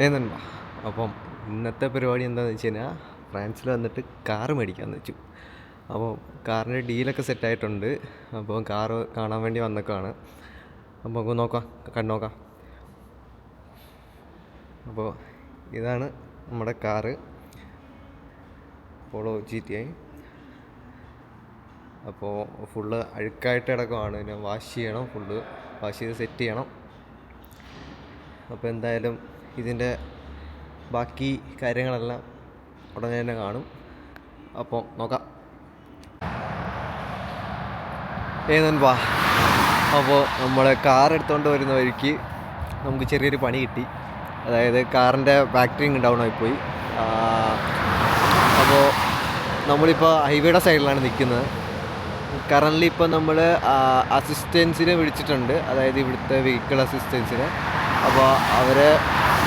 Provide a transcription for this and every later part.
ഏന്നുണ്ടോ അപ്പം ഇന്നത്തെ പരിപാടി എന്താണെന്ന് വെച്ച് കഴിഞ്ഞാൽ ഫ്രാൻസിൽ വന്നിട്ട് കാറ് മേടിക്കാമെന്ന് വെച്ചു. അപ്പോൾ കാറിന്റെ ഡീലൊക്കെ സെറ്റായിട്ടുണ്ട് അപ്പോൾ കാറ് കാണാൻ വേണ്ടി വന്നേക്കാണ്. അപ്പോൾ നമുക്ക് നോക്കാം കണ്ടു നോക്കാം. അപ്പോൾ ഇതാണ് നമ്മുടെ car. Polo G T I അപ്പോൾ ഫുള്ള് അഴുക്കായിട്ട് കിടക്കുവാണ്. പിന്നെ വാഷ് ചെയ്യണം ഫുള്ള് വാഷ് ചെയ്ത് സെറ്റ് ചെയ്യണം. അപ്പോൾ എന്തായാലും ഇതിന്റെ ബാക്കി കാര്യങ്ങളെല്ലാം ഉടനെ തന്നെ കാണും. അപ്പോൾ നോക്കാം. ഏതൻ വാ അപ്പോൾ നമ്മൾ കാർ എടുത്തുകൊണ്ട് വരുന്ന വഴിക്ക് നമുക്ക് ചെറിയൊരു പണി കിട്ടി. അതായത് കാറിന്റെ ബാറ്ററിങ് ഡൗൺ ആയിപ്പോയി അപ്പോൾ നമ്മളിപ്പോൾ ഹൈവേയുടെ സൈഡിലാണ് നിൽക്കുന്നത്. കറന്റ്ലി ഇപ്പോൾ നമ്മൾ അസിസ്റ്റൻസിനെ വിളിച്ചിട്ടുണ്ട്. അതായത് ഇവിടുത്തെ വെഹിക്കിൾ അസിസ്റ്റൻസിനെ. അപ്പോൾ അവർ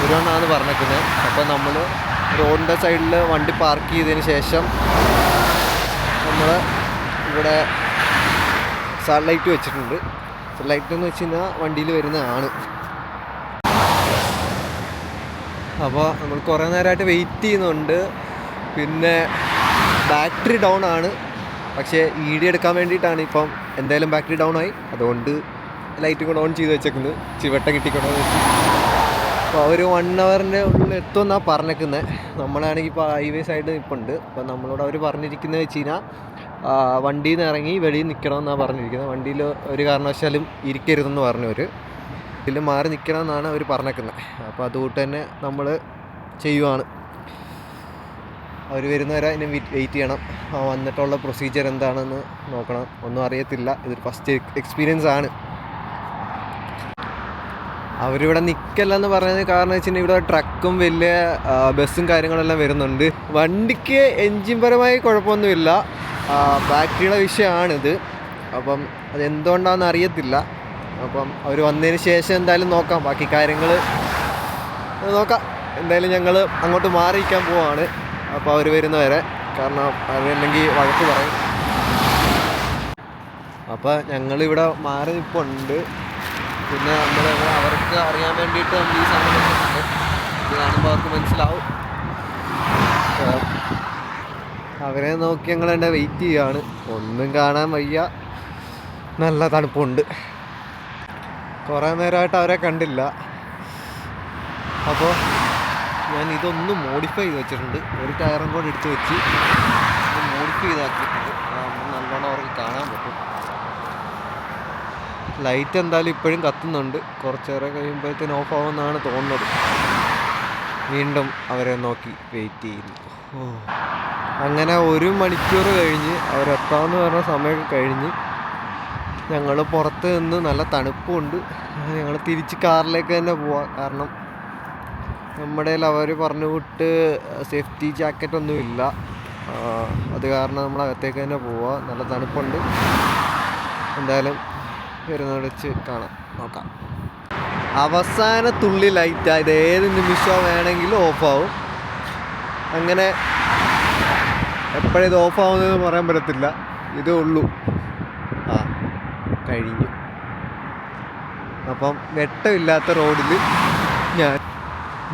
വരുമെന്നാണ് പറഞ്ഞേക്കുന്നത്. അപ്പോൾ നമ്മൾ റോഡിന്റെ സൈഡിൽ വണ്ടി പാർക്ക് ചെയ്തതിന് ശേഷം നമ്മൾ ഇവിടെ സൺലൈറ്റ് വെച്ചിട്ടുണ്ട്. സൺലൈറ്റ് എന്ന് വെച്ച് കഴിഞ്ഞാൽ വണ്ടിയിൽ വരുന്നതാണ്. അപ്പോൾ നമ്മൾ കുറേ നേരമായിട്ട് വെയിറ്റ് ചെയ്യുന്നുണ്ട്. പിന്നെ ബാറ്ററി ഡൗൺ ആണ്. പക്ഷേ ഇ ഡി എടുക്കാൻ വേണ്ടിയിട്ടാണ് ഇപ്പം എന്തായാലും ബാറ്ററി ഡൗൺ ആയി. അതുകൊണ്ട് ലൈറ്റും കൂടെ ഓൺ ചെയ്ത് വെച്ചേക്കുന്നത്. ചിവട്ട കിട്ടിക്കൊണ്ടു അപ്പോൾ അവർ വൺ അവറിന്റെ ഉള്ളിൽ എത്തുമെന്നാണ് പറഞ്ഞേക്കുന്നത് നമ്മളാണെങ്കിൽ ഇപ്പോൾ ഹൈവേ സൈഡ് നിൽപ്പുണ്ട് അപ്പോൾ നമ്മളോട് അവർ പറഞ്ഞിരിക്കുന്നത് വെച്ച് കഴിഞ്ഞാൽ വണ്ടിയിൽ നിന്ന് ഇറങ്ങി വെളിയിൽ നിൽക്കണമെന്നാണ് പറഞ്ഞിരിക്കുന്നത് വണ്ടിയിൽ ഒരു കാരണവശാലും ഇരിക്കരുതെന്ന് പറഞ്ഞവർ ഇതിൽ മാറി നിൽക്കണമെന്നാണ് അവർ പറഞ്ഞേക്കുന്നത് അപ്പോൾ അതുകൊണ്ട് തന്നെ നമ്മൾ ചെയ്യുവാണ്. അവർ വരുന്നവരെ അതിന് വെയിറ്റ് ചെയ്യണം. വന്നിട്ടുള്ള പ്രൊസീജിയർ എന്താണെന്ന് നോക്കണം. ഒന്നും അറിയത്തില്ല. ഇതൊരു ഫസ്റ്റ് എക്സ്പീരിയൻസ് ആണ്. അവരിവിടെ നിൽക്കല്ലെന്ന് പറയുന്നത് കാരണം വെച്ചിട്ടുണ്ടെങ്കിൽ ഇവിടെ ട്രക്കും വലിയ ബസ്സും കാര്യങ്ങളെല്ലാം വരുന്നുണ്ട്. വണ്ടിക്ക് എൻജിൻ പരമായി കുഴപ്പമൊന്നുമില്ല. ബാറ്ററിയുടെ വിഷയമാണിത് അപ്പം അതെന്തുകൊണ്ടാണെന്ന് അറിയത്തില്ല. അപ്പം അവർ വന്നതിന് ശേഷം എന്തായാലും നോക്കാം. ബാക്കി കാര്യങ്ങൾ നോക്കാം. എന്തായാലും ഞങ്ങൾ അങ്ങോട്ട് മാറിയിരിക്കാൻ പോവാണ്. അപ്പോൾ അവർ വരുന്നവരെ കാരണം അവരല്ലെങ്കിൽ വഴക്ക് പറയും. അപ്പോൾ ഞങ്ങളിവിടെ മാറി നിൽപ്പുണ്ട് പിന്നെ നമ്മൾ അവർക്ക് അറിയാൻ വേണ്ടിയിട്ട് നമ്മൾ ഈ വെച്ചിട്ടുണ്ട് ഇത് കാണുമ്പോൾ അവർക്ക് മനസ്സിലാവും. അവരെ നോക്കി ഞങ്ങൾ എന്റെ വെയിറ്റ് ചെയ്യുകയാണ് ഒന്നും കാണാൻ വയ്യ. നല്ല തണുപ്പുണ്ട്. കുറേ നേരമായിട്ട് അവരെ കണ്ടില്ല. അപ്പോൾ ഞാൻ ഇതൊന്ന് മോഡിഫൈ ചെയ്ത് വെച്ചിട്ടുണ്ട്. ഒരു ടയറും കൂടെ എടുത്ത് വെച്ച്. മോഡിഫൈ ചെയ്താക്കിയിട്ടുണ്ട്. നല്ലോണം അവർക്ക് കാണാൻ പറ്റും. ലൈറ്റ് എന്തായാലും ഇപ്പോഴും കത്തുന്നുണ്ട്. കുറച്ചേറെ കഴിയുമ്പോഴത്തേന് ഓഫ് ആവുമെന്നാണ് തോന്നുന്നത്. വീണ്ടും അവരെ നോക്കി വെയിറ്റ് ചെയ്യുന്നു. അങ്ങനെ ഒരു മണിക്കൂർ കഴിഞ്ഞ് അവരെത്താമെന്ന് പറഞ്ഞ സമയമൊക്കെ കഴിഞ്ഞ് ഞങ്ങൾ പുറത്ത് നിന്ന് നല്ല തണുപ്പുണ്ട്. ഞങ്ങൾ തിരിച്ച് കാറിലേക്ക് തന്നെ പോവാം. കാരണം നമ്മുടെ അവർ പറഞ്ഞു വിട്ട് സേഫ്റ്റി ജാക്കറ്റ് ഒന്നും ഇല്ല. അത് കാരണം നമ്മൾ അകത്തേക്ക് തന്നെ പോവാം. നല്ല തണുപ്പുണ്ട്. എന്തായാലും വരുന്നവിടെ വെച്ച് കാണാം. നോക്കാം. അവസാന തുള്ളി ലൈറ്റ് ഇത് ഏത് നിമിഷം വേണമെങ്കിലും ഓഫാവും അങ്ങനെ എപ്പോഴും ഇത് ഓഫാവുന്നതെന്ന് പറയാൻ പറ്റത്തില്ല. ഇതേ ഉള്ളൂ. ആ കഴിഞ്ഞു. അപ്പം വെട്ടമില്ലാത്ത റോഡിൽ ഞാൻ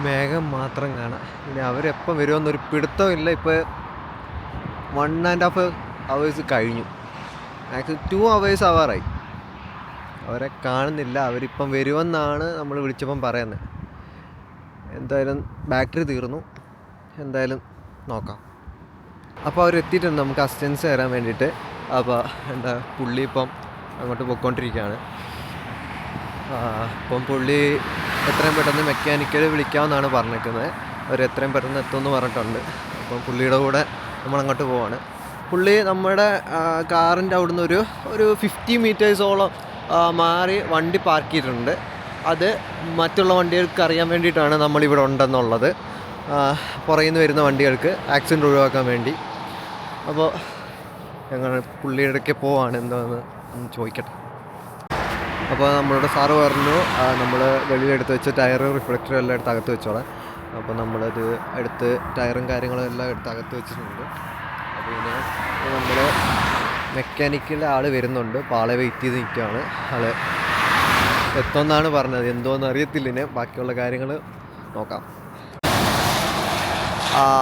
മേഘം മാത്രം കാണാം. ഇനി അവരെപ്പം വരുമെന്നൊരു പിടുത്തമില്ല. ഇപ്പോൾ വൺ ആൻഡ് ഹാഫ് അവേഴ്സ് കഴിഞ്ഞു. മാക്സിമം ടു അവേഴ്സ് ആവാറായി. അവരെ കാണുന്നില്ല. അവരിപ്പം വരുമെന്നാണ് നമ്മൾ വിളിച്ചപ്പം പറയുന്നത്. എന്തായാലും ബാറ്ററി തീർന്നു. എന്തായാലും നോക്കാം. അപ്പോൾ അവർ എത്തിയിട്ടുണ്ട്. നമുക്ക് അസിസ്റ്റൻസ് തരാൻ വേണ്ടിയിട്ട്. അപ്പോൾ എന്താ പുള്ളി ഇപ്പം അങ്ങോട്ട് പൊയ്ക്കൊണ്ടിരിക്കുകയാണ്. അപ്പം പുള്ളി എത്രയും പെട്ടെന്ന് മെക്കാനിക്കൽ വിളിക്കാമെന്നാണ് പറഞ്ഞിരിക്കുന്നത്. അവർ എത്രയും പെട്ടെന്ന് എത്തുമെന്ന് പറഞ്ഞിട്ടുണ്ട്. അപ്പം പുള്ളിയുടെ കൂടെ നമ്മൾ അങ്ങോട്ട് പോവാണ്. പുള്ളി നമ്മുടെ കാറിന്റെ അവിടുന്ന് ഒരു ഒരു ഫിഫ്റ്റി മീറ്റേഴ്സോളം മാറി വണ്ടി പാർക്ക് ചെയ്തിട്ടുണ്ട്. അത് മറ്റുള്ള വണ്ടികൾക്ക് അറിയാൻ വേണ്ടിയിട്ടാണ് നമ്മളിവിടെ ഉണ്ടെന്നുള്ളത്. പുറകിൽ നിന്ന് വരുന്ന വണ്ടികൾക്ക് ആക്സിഡന്റ് ഒഴിവാക്കാൻ വേണ്ടി. അപ്പോൾ ഞങ്ങൾ പുള്ളിയുടെ പോവാണ്. എന്താണെന്ന് ചോദിക്കട്ടെ. അപ്പോൾ നമ്മളോട് സാറ് പറഞ്ഞു നമ്മൾ വെളിയിലെടുത്ത് വെച്ച് ടയർ റിഫ്ലക്ടറും എല്ലാം എടുത്ത് അകത്ത് വെച്ചോളാം. അപ്പോൾ നമ്മളത് എടുത്ത് ടയറും കാര്യങ്ങളും എല്ലാം എടുത്ത് അകത്ത് വെച്ചിട്ടുണ്ട്. അപ്പോൾ പിന്നെ നമ്മൾ മെക്കാനിക്കിലെ ആൾ വരുന്നുണ്ട്. അപ്പോൾ ആളെ വെയിറ്റ് ചെയ്ത് നിൽക്കുകയാണ് ആൾ എത്തുമെന്നാണ് പറഞ്ഞത്. എന്തോന്ന് അറിയത്തില്ല ഇനി. ബാക്കിയുള്ള കാര്യങ്ങൾ നോക്കാം.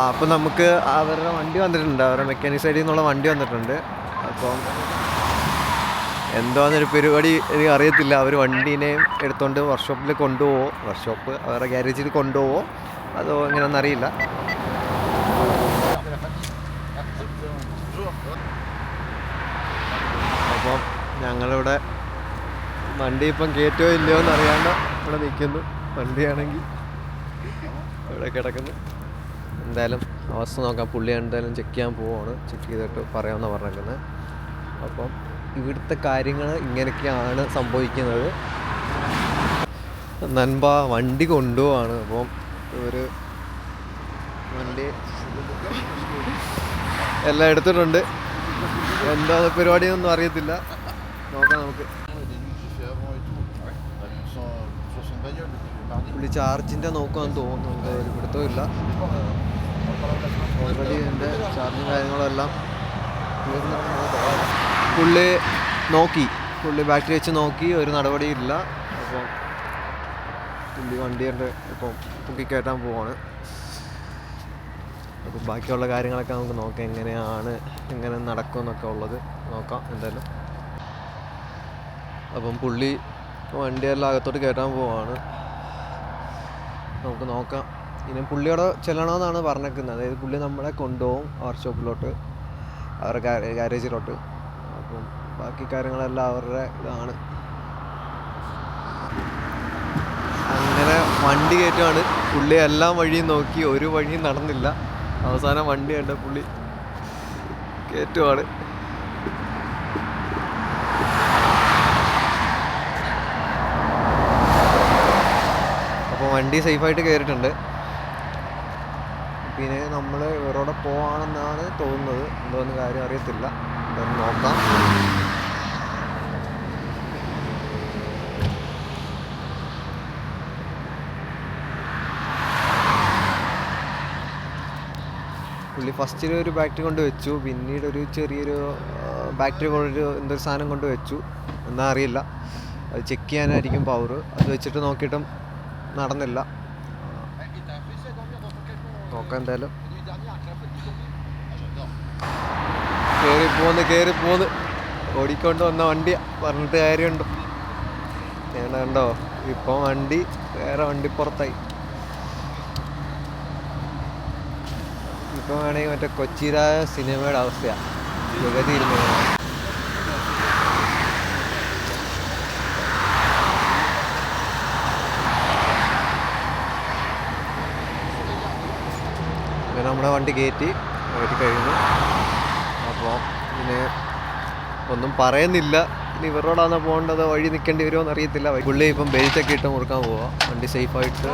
അപ്പോൾ നമുക്ക് അവരുടെ വണ്ടി വന്നിട്ടുണ്ട്. അവരുടെ മെക്കാനിക് സൈഡിൽ നിന്നുള്ള വണ്ടി വന്നിട്ടുണ്ട്. അപ്പം എന്തോന്നൊരു പരിപാടി എനിക്ക് അറിയത്തില്ല. അവർ വണ്ടീനെയും എടുത്തുകൊണ്ട് വർക്ക്ഷോപ്പിൽ കൊണ്ടുപോവോ. വർക്ക്ഷോപ്പ് അവരുടെ ഗ്യാരേജിൽ കൊണ്ടുപോവോ. അതോ എങ്ങനെയാണെന്ന് അറിയില്ല അപ്പം ഞങ്ങളിവിടെ വണ്ടി ഇപ്പം കയറ്റോ ഇല്ലയോ എന്ന് അറിയാണ്ട് ഇവിടെ നിൽക്കുന്നു. വണ്ടിയാണെങ്കിൽ ഇവിടെ കിടക്കുന്നു. എന്തായാലും അവസ്ഥ നോക്കാം. പുള്ളി എന്തായാലും ചെക്ക് ചെയ്യാൻ പോവാണ്. ചെക്ക് ചെയ്തിട്ട് പറയാമെന്ന് പറഞ്ഞേക്കുന്നത് അപ്പം ഇവിടുത്തെ കാര്യങ്ങൾ ഇങ്ങനെയൊക്കെയാണ് സംഭവിക്കുന്നത്. നൻപ വണ്ടി കൊണ്ടുപോവാണ്. അപ്പം ഒരു വണ്ടി എല്ലാം എടുത്തിട്ടുണ്ട്. എന്താ പരിപാടിയൊന്നും അറിയത്തില്ല. നോക്കാം നമുക്ക്. പുള്ളി ചാർജിന്റെ നോക്കാന്ന് തോന്നുന്നുണ്ട് ഒരു ഇല്ല. ഓൾറെഡി എന്റെ ചാർജും കാര്യങ്ങളെല്ലാം പുള്ളി നോക്കി. പുള്ളി ബാറ്ററി വെച്ച് നോക്കി. ഒരു നടപടിയില്ല അപ്പം പുള്ളി വണ്ടി കണ്ട് ഇപ്പം പൊക്കി കയറ്റാൻ പോവാണ്. അപ്പം ബാക്കിയുള്ള കാര്യങ്ങളൊക്കെ നമുക്ക് നോക്കാം. എങ്ങനെയാണ് എങ്ങനെ നടക്കുമെന്നൊക്കെ ഉള്ളത് നോക്കാം. എന്തായാലും. അപ്പം പുള്ളി വണ്ടിയെല്ലാം അകത്തോട്ട് കയറ്റാൻ പോവാണ്. നമുക്ക് നോക്കാം. ഇനി പുള്ളിയോടെ ചെല്ലണമെന്നാണ് പറഞ്ഞേക്കുന്നത്. അതായത് പുള്ളി നമ്മളെ കൊണ്ടുപോകും വർക്ക്ഷോപ്പിലോട്ട് അവരുടെ ഗാരേജിലോട്ട്. അപ്പം ബാക്കി കാര്യങ്ങളെല്ലാം അവരുടെ ഇതാണ്. അങ്ങനെ വണ്ടി കയറ്റുവാണ്. പുള്ളി എല്ലാം വഴിയും നോക്കി ഒരു വഴിയും നടന്നില്ല. അവസാനം വണ്ടി കണ്ട പുള്ളി കയറ്റുവാണ് അപ്പോൾ വണ്ടി സേഫായിട്ട് കയറിയിട്ടുണ്ട് പിന്നെ നമ്മൾ ഇവരോടെ പോവാണെന്നാണ് തോന്നുന്നത്. എന്തോന്ന് കാര്യം അറിയത്തില്ല. എന്തായാലും നോക്കാം. പുള്ളി ഫസ്റ്റിൽ ഒരു ബാറ്ററി കൊണ്ട് വെച്ചു. പിന്നീട് ഒരു ചെറിയൊരു ബാറ്ററി കൊണ്ടൊരു എന്തൊരു സാധനം കൊണ്ട് വെച്ചു. എന്നാ അറിയില്ല. അത് ചെക്ക് ചെയ്യാനായിരിക്കും പവർ അത് വെച്ചിട്ട് നോക്കിയിട്ടും നടന്നില്ല. നോക്കാം എന്തായാലും കയറി പോന്ന് കയറി പോന്ന്. ഓടിക്കൊണ്ട് വന്ന വണ്ടി പറഞ്ഞിട്ട് കാര്യമുണ്ട്. ഞാൻ കണ്ടോ? ഇപ്പം വണ്ടി വേറെ വണ്ടി പുറത്തായി. ഇപ്പൊ വേണമെങ്കിൽ മറ്റേ കൊച്ചിരായ സിനിമയുടെ അവസ്ഥയാണ് ജഗതി ഇരുന്ന് അങ്ങനെ നമ്മുടെ വണ്ടി കയറ്റി കയറ്റി കഴിഞ്ഞു. അപ്പോൾ പിന്നെ ഒന്നും പറയുന്നില്ല. ഇനി ഇവരോടാണ് പോകേണ്ടത്? വഴി നിൽക്കേണ്ടി വരുമോ എന്ന് അറിയത്തില്ല പുള്ളി ഇപ്പം ബെൽറ്റൊക്കെ ഇട്ട് മുറുക്കാൻ പോവാം. വണ്ടി സേഫായിട്ട്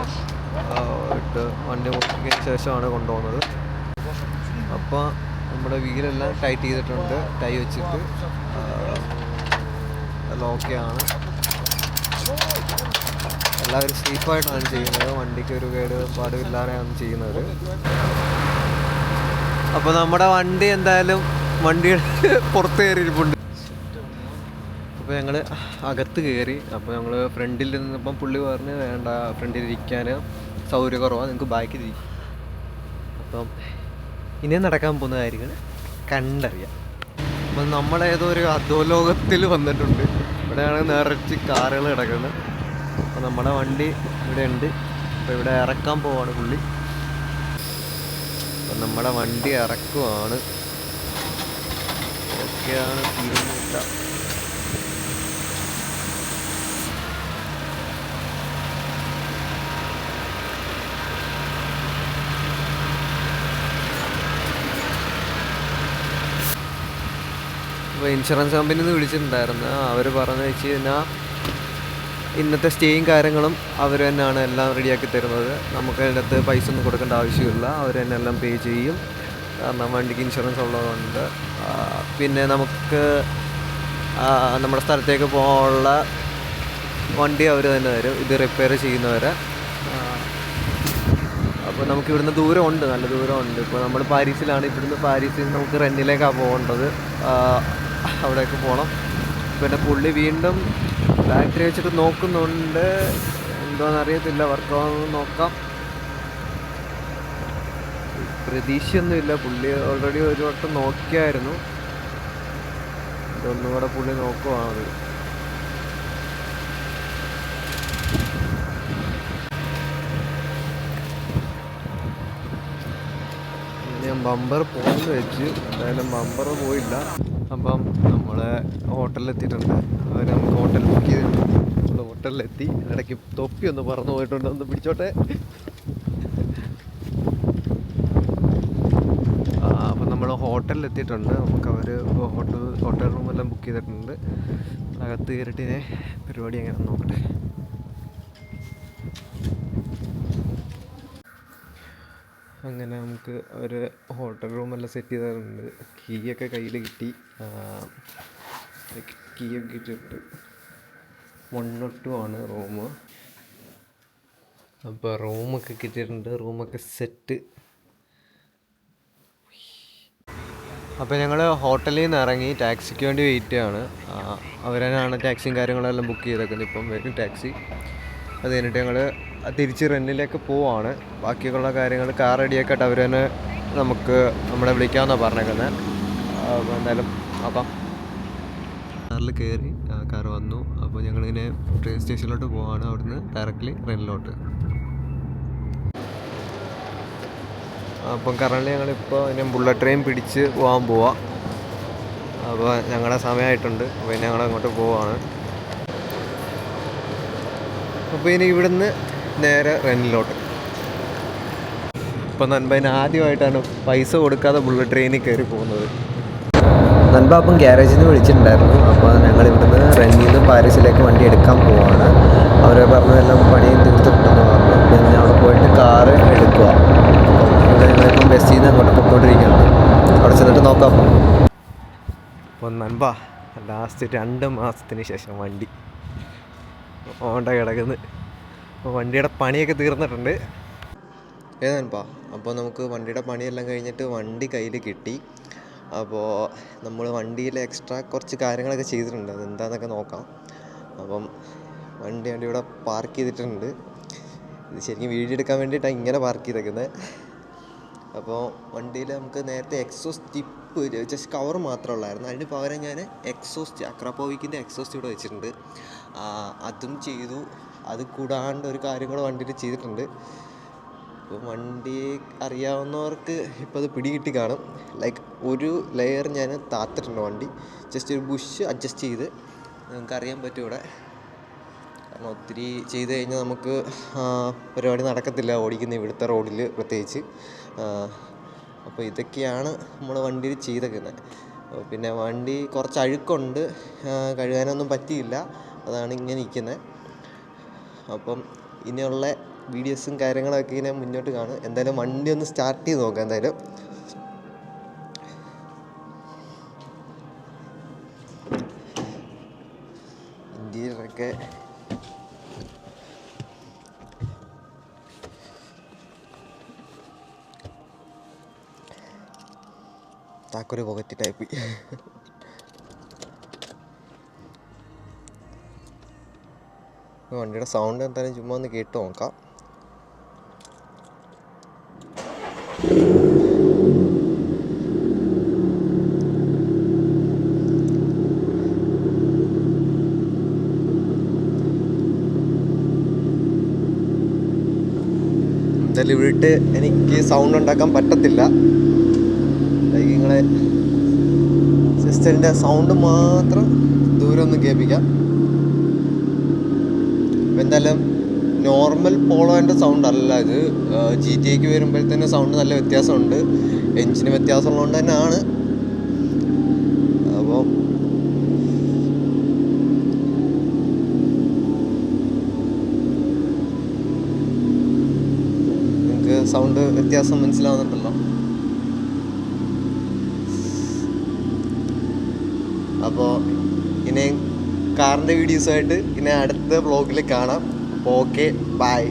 ഇട്ട് വണ്ടി മുറുക്കിയതിന് ശേഷമാണ് കൊണ്ടുപോകുന്നത്. അപ്പോൾ നമ്മുടെ വീലെല്ലാം ടൈറ്റ് ചെയ്തിട്ടുണ്ട്. ടൈ വെച്ചിട്ട് എല്ലാം ഓക്കെ ആണ്. എല്ലാവരും സേഫായിട്ടാണ് ചെയ്യുന്നത്. വണ്ടിക്ക് ഒരു കേട് പാടില്ലാതെയാണ് ചെയ്യുന്നത്. അപ്പോൾ നമ്മുടെ വണ്ടി എന്തായാലും വണ്ടിയുടെ പുറത്ത് കയറിയിരിപ്പുണ്ട്. അപ്പോൾ ഞങ്ങൾ അകത്ത് കയറി അപ്പോൾ ഞങ്ങൾ ഫ്രണ്ടിൽ നിന്നപ്പം പുള്ളി പറഞ്ഞ് വേണ്ട ഫ്രണ്ടിൽ ഇരിക്കാൻ സൗകര്യക്കുറവാണ് നിങ്ങൾക്ക് ബാക്കിൽ ഇരിക്കും. അപ്പം ഇനി നടക്കാൻ പോകുന്ന കാര്യങ്ങൾ കണ്ടറിയാം. അപ്പം നമ്മളേതോ ഒരു അധോലോകത്തിൽ വന്നിട്ടുണ്ട്. ഇവിടെയാണ് നിറച്ച് കാറുകൾ കിടക്കുന്നത്. അപ്പോൾ നമ്മുടെ വണ്ടി ഇവിടെ ഉണ്ട് അപ്പോൾ ഇവിടെ ഇറക്കാൻ പോവാണ് പുള്ളി. അപ്പം നമ്മുടെ വണ്ടി ഇറക്കുവാണ്. ഓക്കെയാണ് തിരുമുട്ട അപ്പോൾ ഇൻഷുറൻസ് കമ്പനിയിൽ നിന്ന് വിളിച്ചിട്ടുണ്ടായിരുന്നു. അവർ പറഞ്ഞു വെച്ച് കഴിഞ്ഞാൽ ഇന്നത്തെ സ്റ്റേയും കാര്യങ്ങളും അവർ തന്നെയാണ് എല്ലാം റെഡിയാക്കി തരുന്നത്. നമുക്ക് അതിനകത്ത് പൈസ ഒന്നും കൊടുക്കേണ്ട ആവശ്യമില്ല. അവർ തന്നെ എല്ലാം പേ ചെയ്യും. കാരണം വണ്ടിക്ക് ഇൻഷുറൻസ് ഉള്ളതുകൊണ്ട്. പിന്നെ നമുക്ക് നമ്മുടെ സ്ഥലത്തേക്ക് പോകാനുള്ള വണ്ടി അവർ തന്നെ തരും. ഇത് റിപ്പയർ ചെയ്യുന്നവരെ. അപ്പോൾ നമുക്ക് ഇവിടുന്ന് ദൂരമുണ്ട്. നല്ല ദൂരമുണ്ട്. ഇപ്പോൾ നമ്മൾ പാരീസിലാണ്. ഇവിടുന്ന് പാരീസിൽ നമുക്ക് റെന്നിലേക്കാണ് പോകേണ്ടത്. അവിടേക്ക് പോകണം പിന്നെ പുള്ളി വീണ്ടും ബാറ്ററി വെച്ചിട്ട് നോക്കുന്നുണ്ട്. എന്തോന്ന് അറിയത്തില്ല വർക്കാവുന്നത് നോക്കാം. പ്രതീക്ഷയൊന്നുമില്ല. പുള്ളി ഓൾറെഡി ഒരു വട്ടം നോക്കിയായിരുന്നു. ഇതൊന്നും കൂടെ പുള്ളി നോക്കുവാണത് ഞാൻ ബമ്പർ പോയെന്ന് വെച്ച്. എന്തായാലും ബമ്പർ പോയില്ല. അപ്പം നമ്മൾ ഹോട്ടലിലെത്തിയിട്ടുണ്ട്. അവർ നമുക്ക് ഹോട്ടൽ ബുക്ക് ചെയ്തിട്ടുണ്ട് നമ്മൾ ഹോട്ടലിലെത്തി ഇടയ്ക്ക് തൊപ്പി ഒന്ന് പറന്നു പോയിട്ടുണ്ട്. ഒന്ന് പിടിച്ചോട്ടെ. അപ്പം നമ്മൾ ഹോട്ടലിൽ എത്തിയിട്ടുണ്ട് നമുക്ക് അവർ ഹോട്ടൽ ഹോട്ടൽ റൂമെല്ലാം ബുക്ക് ചെയ്തിട്ടുണ്ട്. അകത്ത് കയറിയിട്ട് പരിപാടി എങ്ങനെ നോക്കട്ടെ. അങ്ങനെ നമുക്ക് ഒരു ഹോട്ടൽ റൂമെല്ലാം സെറ്റ് ചെയ്തിട്ടുണ്ട്. കീ ഒക്കെ കയ്യിൽ കിട്ടി. കീ ഒക്കെ കിട്ടിയിട്ട് വൺ ആണ് റൂം അപ്പോൾ റൂമൊക്കെ കിട്ടിയിട്ടുണ്ട്. റൂമൊക്കെ സെറ്റ് അപ്പോൾ ഞങ്ങൾ ഹോട്ടലിൽ നിന്ന് ഇറങ്ങി ടാക്സിക്ക് വേണ്ടി വെയിറ്റ് ചെയ്യാണ്. അവരാണ് ടാക്സിയും കാര്യങ്ങളെല്ലാം ബുക്ക് ചെയ്തേക്കുന്നത്. ഇപ്പം വരും ടാക്സി അത് കഴിഞ്ഞിട്ട് ഞങ്ങൾ തിരിച്ച് റെന്നിലേക്ക് പോവാണ്. ബാക്കിയൊക്കെയുള്ള കാര്യങ്ങൾ കാർ റെഡിയാക്കിയിട്ട് അവർ തന്നെ നമുക്ക് നമ്മളെ വിളിക്കാമെന്നാണ് പറഞ്ഞേക്കുന്നത് എന്തായാലും നോക്കാം. കാറിൽ കയറി കാർ വന്നു. അപ്പോൾ ഞങ്ങളിങ്ങനെ ട്രെയിൻ സ്റ്റേഷനിലോട്ട് പോവാണ്. അവിടുന്ന് ഡയറക്റ്റ്ലി റെന്നിലോട്ട്. അപ്പം കറണ്ട് ഞങ്ങളിപ്പോൾ ഇനി ബുള്ളറ്റ് ട്രെയിൻ പിടിച്ച് പോകാൻ പോവാം. അപ്പോൾ ഞങ്ങളുടെ സമയമായിട്ടുണ്ട് അപ്പോൾ ഞങ്ങൾ അങ്ങോട്ട് പോവാണ്. അപ്പോൾ ഇനി ഇവിടുന്ന് നേരെ റെന്റിലോട്ട് ഇപ്പം നൻപതിന് ആദ്യമായിട്ടാണ് പൈസ കൊടുക്കാതെ ബുള്ളറ്റ് ട്രെയിനിൽ കയറി പോകുന്നത്. നൻപ അപ്പം ഗ്യാരേജിൽ നിന്ന് വിളിച്ചിട്ടുണ്ടായിരുന്നു. അപ്പോൾ ഞങ്ങൾ ഇവിടുന്ന് റെന്നിൽ നിന്ന് പാരീസിലേക്ക് വണ്ടി എടുക്കാൻ പോവാണ്. അവർ പറഞ്ഞു എല്ലാം പണിയും തീർത്തിട്ടുണ്ടെന്ന് പറഞ്ഞു. പിന്നെ അവിടെ പോയിട്ട് കാറ് എടുക്കുക ഇവിടെ ഞങ്ങളിപ്പം ബസ്സിൽ നിന്ന് അങ്ങോട്ട് പൊക്കോണ്ടിരിക്കുകയാണ്. അവിടെ ചെന്നിട്ട് നോക്കാം. അപ്പം നൻപ ലാസ്റ്റ് രണ്ട് മാസത്തിന് ശേഷം വണ്ടി. ഓണ്ട കിടക്കുന്നത് അപ്പോൾ വണ്ടിയുടെ പണിയൊക്കെ തീർന്നിട്ടുണ്ട്. ഏതാൻപാ അപ്പോൾ നമുക്ക് വണ്ടിയുടെ പണിയെല്ലാം കഴിഞ്ഞിട്ട് വണ്ടി കയ്യിൽ കിട്ടി. അപ്പോൾ നമ്മൾ വണ്ടിയിൽ എക്സ്ട്രാ കുറച്ച് കാര്യങ്ങളൊക്കെ ചെയ്തിട്ടുണ്ട്. അതെന്താണെന്നൊക്കെ നോക്കാം. അപ്പം വണ്ടി വണ്ടി ഇവിടെ പാർക്ക് ചെയ്തിട്ടുണ്ട്. ഇത് ശരിക്കും വീഡിയോ എടുക്കാൻ വേണ്ടിയിട്ടാണ് ഇങ്ങനെ പാർക്ക് ചെയ്തേക്കുന്നത് അപ്പോൾ വണ്ടിയിൽ നമുക്ക് നേരത്തെ എക്സോസ് ടിപ്പ് ജസ്റ്റ് കവർ മാത്രമേ ഉള്ളായിരുന്നു അതിന് പകരം ഞാൻ എക്സോസ്റ്റ് അക്രാപ്പോവിക്കിന്റെ എക്സോസ്റ്റ് ഇവിടെ വെച്ചിട്ടുണ്ട്. അതും ചെയ്തു. അത് കൂടാണ്ട് ഒരു കാര്യം കൂടെ വണ്ടിയിൽ ചെയ്തിട്ടുണ്ട്. ഇപ്പോൾ വണ്ടി അറിയാവുന്നവർക്ക് ഇപ്പോൾ അത് പിടികിട്ടി കാണും. ലൈക്ക് ഒരു ലെയർ ഞാൻ താത്തിട്ടുണ്ട് വണ്ടി. ജസ്റ്റ് ഒരു ബുഷ് അഡ്ജസ്റ്റ് ചെയ്ത് നിങ്ങൾക്ക് അറിയാൻ പറ്റും ഇവിടെ. കാരണം ഒത്തിരി ചെയ്ത് കഴിഞ്ഞാൽ നമുക്ക് പരിപാടി നടക്കത്തില്ല ഓടിക്കുന്ന ഇവിടുത്തെ റോഡിൽ പ്രത്യേകിച്ച്. അപ്പോൾ ഇതൊക്കെയാണ് നമ്മൾ വണ്ടിയിൽ ചെയ്തേക്കുന്നത് പിന്നെ വണ്ടി കുറച്ച് അഴുക്കുണ്ട്. കഴുകാനൊന്നും പറ്റിയില്ല. അതാണ് ഇങ്ങനെ ഇരിക്കുന്നത് അപ്പം ഇനിയുള്ള വീഡിയോസും കാര്യങ്ങളൊക്കെ ഇങ്ങനെ മുന്നോട്ട് കാണും. എന്തായാലും വണ്ടി ഒന്ന് സ്റ്റാർട്ട് ചെയ്ത് നോക്കാം എന്തായാലും. ഇന്ത്യയിലൊക്കെ താക്കൊരു പോക്കറ്റ് ടൈപ്പ് വണ്ടിയുടെ സൗണ്ട് എന്തായാലും ചുമ്മാ ഒന്ന് കേട്ട് നോക്കാം എന്തായാലും ഇവിടെ എനിക്ക് സൗണ്ട് ഉണ്ടാക്കാൻ പറ്റത്തില്ല നിങ്ങളെ സിസ്റ്ററിന്റെ സൗണ്ട് മാത്രം ദൂരം ഒന്ന് കേൾപ്പിക്കാം. എന്തായാലും നോർമൽ പോളോന്റെ സൗണ്ട് അല്ല ഇത്. ജി ടി എക്ക് വരുമ്പോഴത്തേന് സൗണ്ട് നല്ല വ്യത്യാസമുണ്ട്. എഞ്ചിന് വ്യത്യാസമുള്ളതുകൊണ്ട് തന്നെയാണ്. അപ്പോൾ നിങ്ങൾക്ക് സൗണ്ട് വ്യത്യാസം മനസ്സിലാവുന്നുണ്ടല്ലോ. അപ്പോൾ ഇനി കാറിന്റെ വീഡിയോസുമായിട്ട് ഇനി അടുത്ത വ്ളോഗിൽ കാണാം. Okay bye.